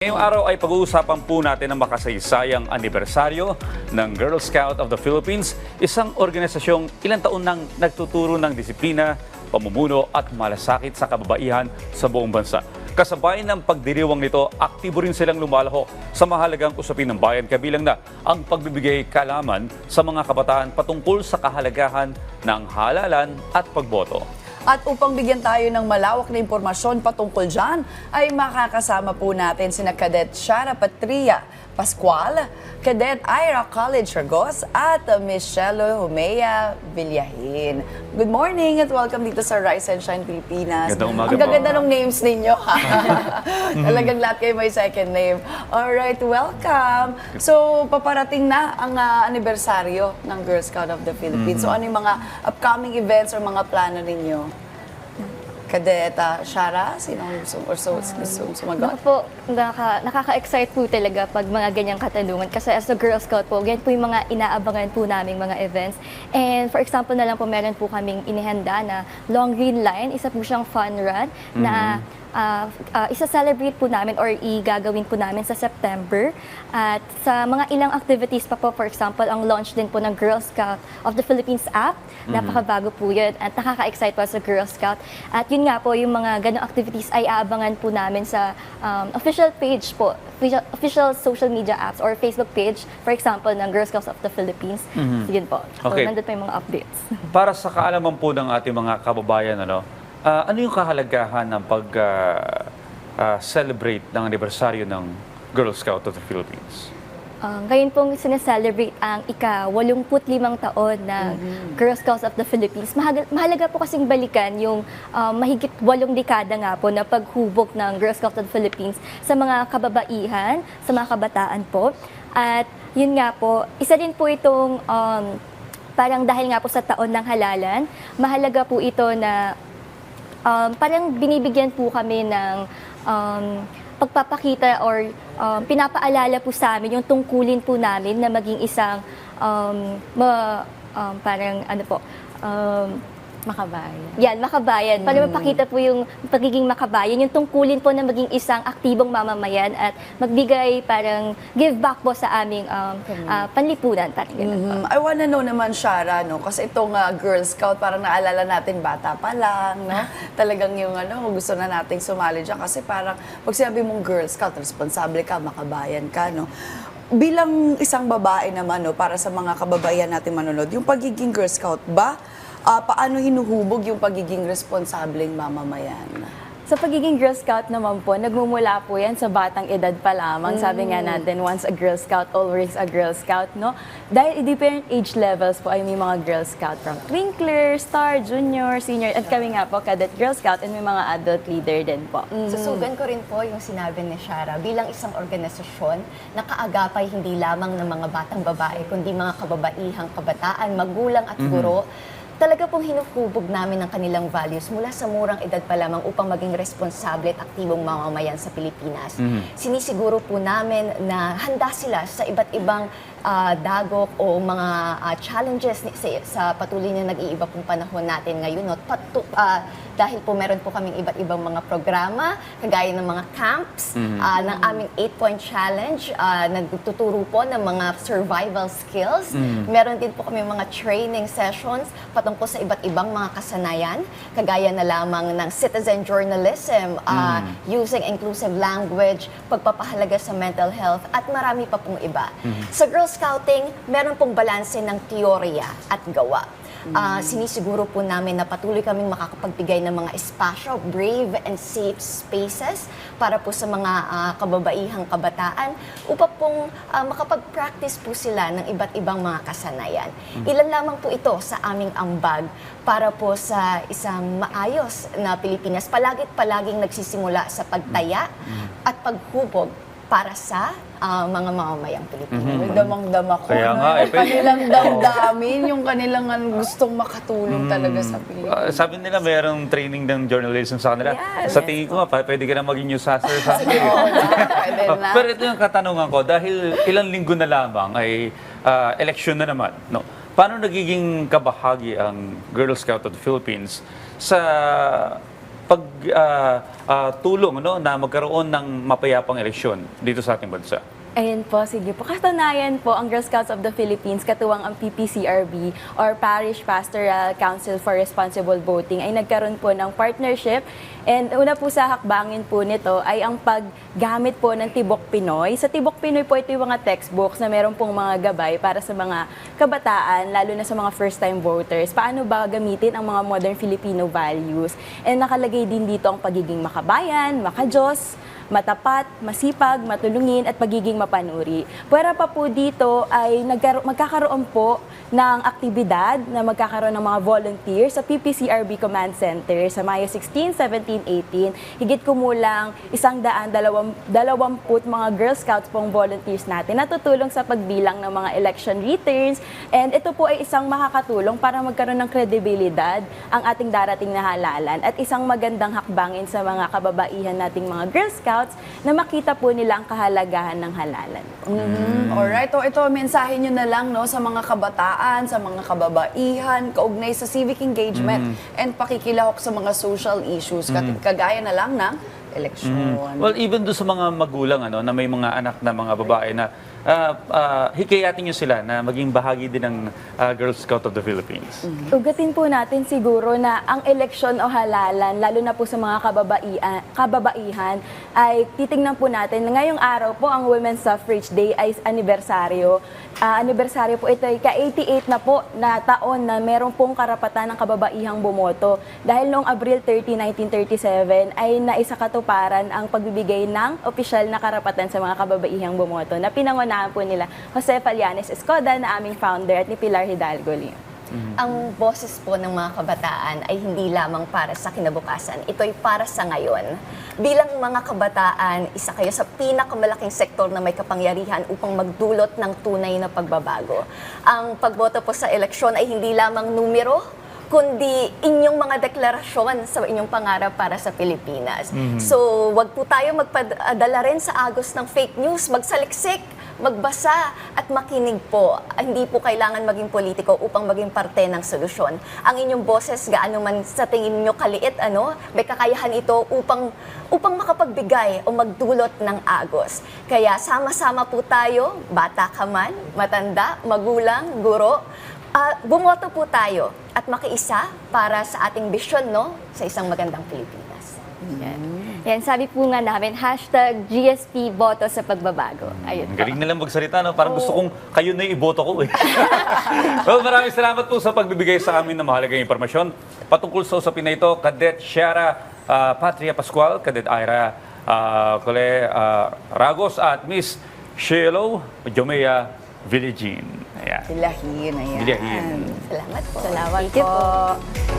Ngayong araw ay pag-uusapan po natin ang makasaysayang anibersaryo ng Girl Scout of the Philippines, isang organisasyong ilang taon nang nagtuturo ng disiplina, pamumuno at malasakit sa kababaihan sa buong bansa. Kasabay ng pagdiriwang nito, aktibo rin silang lumalaho sa mahalagang usapin ng bayan kabilang na ang pagbibigay kalaman sa mga kabataan patungkol sa kahalagahan ng halalan at pagboto. At upang bigyan tayo ng malawak na impormasyon patungkol dyan, ay makakasama po natin sina Cadet Shara Patria Pascual, Cadet Ira College Ragos, at Shelo Humea Villahin. Good morning at welcome dito sa Rise and Shine Pilipinas. Umaga Ang gaganda ng names ninyo. ha? Talagang lahat kayo may second name. Alright, welcome. So, paparating na ang ah, anibersaryo ng Girl Scout of the Philippines. So, ano yung mga upcoming events or mga plano ninyo? Kadeta Shara, sinong gusto, or so, gusto sumagot? Po, naka, nakaka-excite po talaga pag mga ganyang katanungan. Kasi as a Girl Scout po, ganyan po yung mga inaabangan po naming mga events. And for example na lang po, meron po kaming inihanda na Long Green Line. Isa po siyang fun run na ah, ah, isa-celebrate po namin or igagawin po namin sa September. At sa mga ilang activities pa po, for example, ang launch din po ng Girl Scout of the Philippines app. Napakabago po yun at nakaka-excite po sa Girl Scout. At yun nga po, yung mga ganong activities ay aabangan po namin sa um, official page po, official, official social media apps or Facebook page, for example, ng Girl Scouts of the Philippines. So, yun po. So, Okay. nandun po yung mga updates. Para sa kaalaman po ng ating mga kababayan, ano, ah, ano yung kahalagahan ng pag-celebrate ng anibersaryo ng Girl Scout of the Philippines? Uh, ngayon pong sineselebrate ang ika-85 taon ng Girl Scouts of the Philippines. Mahalaga, mahalaga po kasing balikan yung uh, mahigit walong dekada nga po na paghubog ng Girl Scouts of the Philippines sa mga kababaihan, sa mga kabataan po. At yun nga po, isa din po itong um, parang dahil nga po sa taon ng halalan, mahalaga po ito na um, parang binibigyan po kami ng um, pagpapakita or um, pinapaalala po sa amin yung tungkulin po namin na maging isang um, ma, um, parang ano po, um, Makabayan. yan, makabayan. Para mapakita po yung pagiging makabayan, yung tungkulin po na maging isang aktibong mamamayan at magbigay parang give back po sa aming um, ah, panlipunan. Parang ganun po. Mhm. I wanna know naman, Shara, no? Kasi itong ah, Girl Scout, parang naalala natin bata pa lang, no? Talagang yung ano, gusto na nating sumali dyan. Kasi parang, pag sinabi mong Girl Scout, responsable ka, makabayan ka, no? Bilang isang babae naman, no, para sa mga kababaihan natin manonood, yung pagiging Girl Scout ba, ah, paano hinuhubog yung pagiging responsableng mamamayan? Sa pagiging Girl Scout naman po, nagmumula po yan sa batang edad pa lamang. Sabi nga natin, once a Girl Scout, always a Girl Scout, no? Dahil different age levels po ay may mga Girl Scout from Twinkler, Star, Junior, Senior, at kami nga po, Cadet Girl Scout, and may mga adult leader din po. Susugan ko rin po yung sinabi ni Shara bilang isang organisasyon na kaagapay hindi lamang ng mga batang babae, kundi mga kababaihang kabataan, magulang at guro. Talaga pong hinuhubog namin ang kanilang values mula sa murang edad pa lamang upang maging responsable at aktibong mamamayan sa Pilipinas. Sinisiguro po namin na handa sila sa iba't ibang ah, dagok o mga ah, challenges sa, sa patuloy na nag-iiba pong panahon natin ngayon. No? Patu- ah, dahil po meron po kaming iba't ibang mga programa, kagaya ng mga camps, ah, ng aming 8-point challenge, ah, nagtuturo po ng mga survival skills. Meron din po kami mga training sessions patungkol sa iba't ibang mga kasanayan, kagaya na lamang ng citizen journalism, ah, using inclusive language, pagpapahalaga sa mental health, at marami pa pong iba. Sa Girl Scouting, meron pong balanse ng teorya at gawa. Ah, sinisiguro po namin na patuloy kaming makakapagbigay ng mga espasyo, brave and safe spaces para po sa mga ah, kababaihang kabataan upang pong ah, makapag-practice po sila ng iba't ibang mga kasanayan. Ilan lamang po ito sa aming ambag para po sa isang maayos na Pilipinas. Palagit palaging nagsisimula sa pagtaya at paghubog para sa ah, mga mamamayang Pilipino. May damang-dama ko. Kaya nga, eh, Yung kanilang damdamin, yung kanilang gustong makatulong talaga sa Pilipinas. Ah, sabi nila mayroong training ng journalism sa kanila. Yes. Sa tingin ko nga, pa- pwede ka na maging newscaster sa akin. Pero ito yung katanungan ko, dahil ilang linggo na lamang ay ah, eleksyon na naman. No? Paano nagiging kabahagi ang Girl Scout of the Philippines sa pag ah, ah, tulong no, na magkaroon ng mapayapang eleksyon dito sa ating bansa? Ayun po, sige po. Katunayan po, ang Girl Scouts of the Philippines, katuwang ang PPCRB or Parish Pastoral Council for Responsible Voting ay nagkaroon po ng partnership. And una po sa hakbangin po nito ay ang paggamit po ng Tibok Pinoy. Sa Tibok Pinoy po ito yung mga textbooks na meron pong mga gabay para sa mga kabataan, lalo na sa mga first-time voters. Paano ba gamitin ang mga modern Filipino values? And nakalagay din dito ang pagiging makabayan, makajos, matapat, masipag, matulungin at pagiging mapanuri. Pwera pa po dito ay magkakaroon po ng aktibidad na magkakaroon ng mga volunteers sa PPCRB Command Center sa Mayo 16, 17, 18. Higit kumulang isang daan, dalawang, dalawamput mga Girl Scouts pong volunteers natin na tutulong sa pagbilang ng mga election returns. And ito po ay isang makakatulong para magkaroon ng kredibilidad ang ating darating na halalan at isang magandang hakbangin sa mga kababaihan nating mga Girl Scouts na makita po nila ang kahalagahan ng halalan. Mhm. Alright, o ito, mensahe nyo na lang no, sa mga kabataan, sa mga kababaihan, kaugnay sa civic engagement, and pakikilahok sa mga social issues, kat- kagaya na lang ng eleksyon. Well, even do sa mga magulang ano, na may mga anak na mga babae na ah, ah, hikayatin nyo sila na maging bahagi din ng ah, Girl Scout of the Philippines. Ugatin po natin siguro na ang eleksyon o halalan, lalo na po sa mga kababaihan, kababaihan ay titingnan po natin na ngayong araw po ang Women's Suffrage Day ay anibersaryo. Ah, anibersaryo po ito ay ka-88 na po na taon na meron pong karapatan ng kababaihang bumoto. Dahil noong Abril 30, 1937 ay naisakatuparan ang pagbibigay ng opisyal na karapatan sa mga kababaihang bumoto na pinangunahan po nila Jose Pallanes Escoda na aming founder at ni Pilar Hidalgo Lim. Ang boses po ng mga kabataan ay hindi lamang para sa kinabukasan. Ito'y para sa ngayon. Bilang mga kabataan, isa kayo sa pinakamalaking sektor na may kapangyarihan upang magdulot ng tunay na pagbabago. Ang pagboto po sa eleksyon ay hindi lamang numero, kundi inyong mga deklarasyon sa inyong pangarap para sa Pilipinas. So, wag po tayo magpadala rin sa agos ng fake news, magsaliksik, magbasa at makinig po. Hindi po kailangan maging politiko upang maging parte ng solusyon. Ang inyong boses, gaano man sa tingin niyo kaliit, ano, may kakayahan ito upang upang makapagbigay o magdulot ng agos. Kaya sama-sama po tayo, bata ka man, matanda, magulang, guro, ah, bumoto po tayo at makiisa para sa ating bisyon no, sa isang magandang Pilipinas. Yan, sabi po nga namin, hashtag GSP boto sa pagbabago. Ayun Ang po. galing nilang magsalita, no? Parang gusto kong kayo na iboto ko eh. well, maraming salamat po sa pagbibigay sa amin ng mahalagang impormasyon. Patungkol sa usapin na ito, Cadet Shara ah, Patria Pascual, Cadet Ira uh, Cole ah, Ragos at Miss Shiloh Jomea Villagin. Ayan. Silahin, ayan. Villahin. Salamat po. Salamat Thank you po. po.